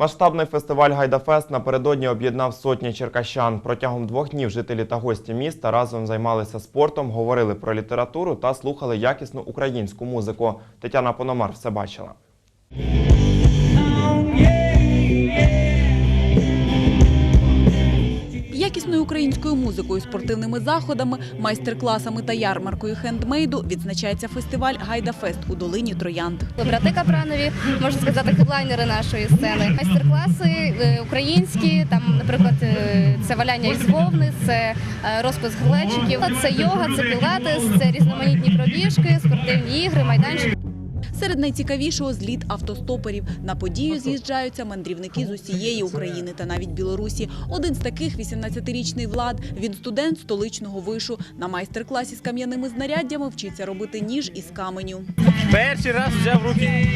Масштабний фестиваль Гайдафест напередодні об'єднав сотні черкащан. Протягом двох днів жителі та гості міста разом займалися спортом, говорили про літературу та слухали якісну українську музику. Тетяна Пономар все бачила. Якісною українською музикою, спортивними заходами, майстер-класами та ярмаркою хендмейду відзначається фестиваль Гайдафест у долині Троянд. Брати Капранові, можна сказати, хедлайнери нашої сцени. Майстер-класи е, українські, там, наприклад, е, це валяння із вовни, це е, розпис глечиків, це йога, це пілатес, це різноманітні пробіжки, спортивні ігри, майданчики. Серед найцікавішого зліт автостоперів. На подію з'їжджаються мандрівники з усієї України та навіть Білорусі. Один з таких – 18-річний Влад. Він студент столичного вишу. На майстер-класі з кам'яними знаряддями вчиться робити ніж із каменю. Перший раз взяв в руки.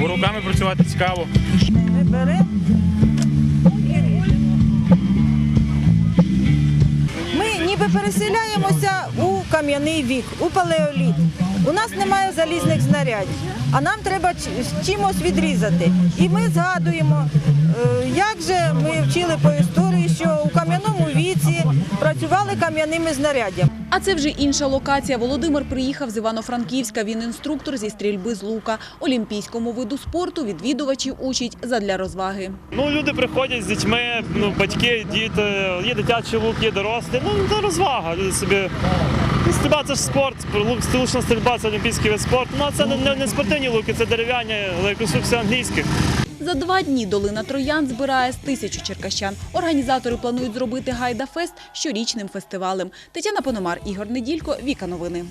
Бо руками працювати цікаво. Ми. Ми ніби переселяємося у кам'яний вік, у палеоліт. У нас немає залізних знарядь, а нам треба ч- чимось відрізати. І ми згадуємо, е, як же ми вчили по історії, що у кам'яному віці працювали кам'яними знаряддями. А це вже інша локація. Володимир приїхав з Івано-Франківська. Він інструктор зі стрільби з лука. Олімпійському виду спорту відвідувачів учить задля розваги. Ну, люди приходять з дітьми, ну, батьки, діти, є дитячий лук, є дорослі. Ну, це розвага. Люди собі. Ну, Стрільба це ж спорт, лучна стрільба це олімпійський вид спорту. Ну, а це не, не, спортивні луки, це дерев'яні, але англійських. За два дні долина Троян збирає з тисячу черкащан. Організатори планують зробити Гайдафест щорічним фестивалем. Тетяна Пономар, Ігор Неділько, Віка Новини.